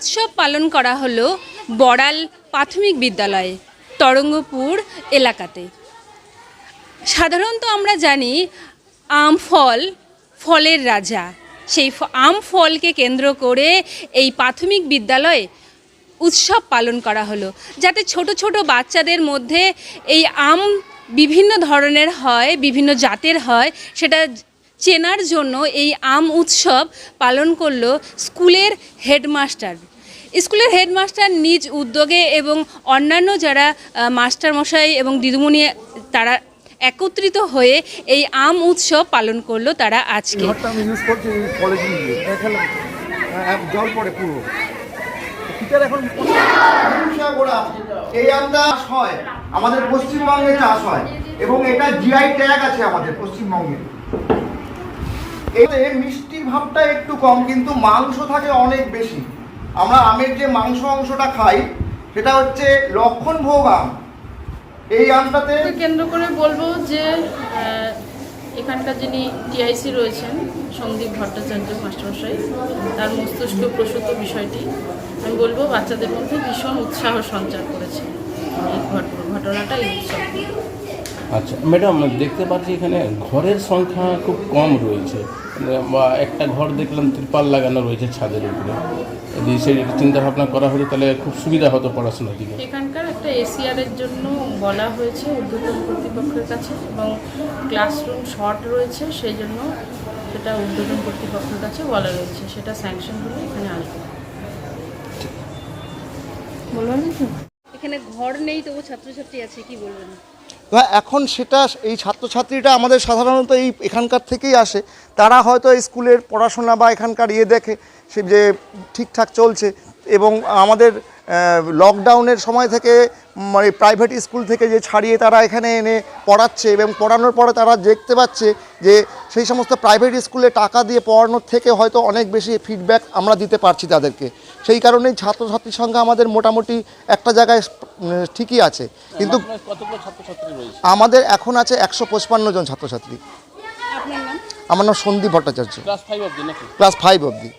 উৎসব পালন করা হলো বড়াল প্রাথমিক বিদ্যালয়ে, তরঙ্গপুর এলাকাতে। সাধারণত আমরা জানি আম ফল, ফলের রাজা। সেই আম ফলকে কেন্দ্র করে এই প্রাথমিক বিদ্যালয়ে উৎসব পালন করা হলো, যাতে ছোট ছোট বাচ্চাদের মধ্যে এই আম বিভিন্ন ধরনের হয়, বিভিন্ন জাতের হয়, সেটা চেনার জন্য এই আম উৎসব পালন করল স্কুলের হেডমাস্টার স্কুলের হেডমাস্টার নিজ উদ্যোগে এবং অন্যান্য যারা আহ, মাস্টারমশাই এবং দিদিমণি তারা একত্রিত হয়ে এই আম উৎসব পালন করল তারা আজকে। আমি এই আমটা চাষ হয়। আমাদের পশ্চিমবঙ্গে চাষ হয়। এবং এটা জিআই ট্যাগ আছে আমাদের পশ্চিমবঙ্গে। এতে মিষ্টির ভাবটা একটু কম কিন্তু মাংস থাকে অনেক বেশি। আমরা আমের যে মাংস অংশটা খাই সেটা হচ্ছে লক্ষণ ভোগ আম। এই আমটাতে কেন্দ্র করে বলব যে এখানকার যিনি টিআইসি রয়েছেন সন্দীপ ভট্টাচার্য মাস্টারমশাই তার মস্তিষ্ক প্রসূত বিষয়টি আমি বলব বাচ্চাদের মধ্যে ভীষণ উৎসাহ সঞ্চার করেছে এই ঘট- ঘটনাটা এই উৎসব। আচ্ছা ম্যাডাম দেখতে পাচ্ছি এখানে ঘরের সংখ্যা খুব কম রয়েছে। বা একটা ঘর দেখলাম ত্রিপাল লাগানো রয়েছে ছাদের উপরে। যদি সেই চিন্তা ভাবনা করা হতো তাহলে খুব সুবিধা হতো পড়াশোনার দিকে। এখানকার একটা এসিআরের জন্য বলা হয়েছে ঊর্ধ্বতন কর্তৃপক্ষের কাছে এবং ক্লাসরুম শর্ট রয়েছে সেই জন্য সেটা ঊর্ধ্বতন কর্তৃপক্ষের কাছে বলা রয়েছে। সেটা স্যাংশন হলে এখানে আসবে। বলবেন কি এখানে ঘর নেই তবু ছাত্রছাত্রী আছে কি বলবেন? এখন সেটা এই ছাত্রছাত্রীটা আমাদের সাধারণত এই এখানকার থেকেই আসে। তারা হয়তো স্কুলের পড়াশোনা বা এখানকার ইয়ে দেখে সে যে ঠিকঠাক চলছে এবং আমাদের লকডাউনের সময় থেকে মানে প্রাইভেট স্কুল থেকে যে ছাড়িয়ে তারা এখানে এনে পড়াচ্ছে এবং পড়ানোর পরে তারা দেখতে পাচ্ছে যে সেই সমস্ত প্রাইভেট স্কুলে টাকা দিয়ে পড়ানোর থেকে হয়তো অনেক বেশি ফিডব্যাক আমরা দিতে পারছি তাদেরকে। সেই কারণেই ছাত্রছাত্রীর সংখ্যা আমাদের মোটামুটি একটা জায়গায় ঠিকই আছে। কিন্তু আমাদের এখন আছে একশো পঁচপান্ন জন ছাত্রছাত্রী। আমার নাম সন্দীপ ভট্টাচার্য। ক্লাস ফাইভ অব্দি ক্লাস ফাইভ অবধি।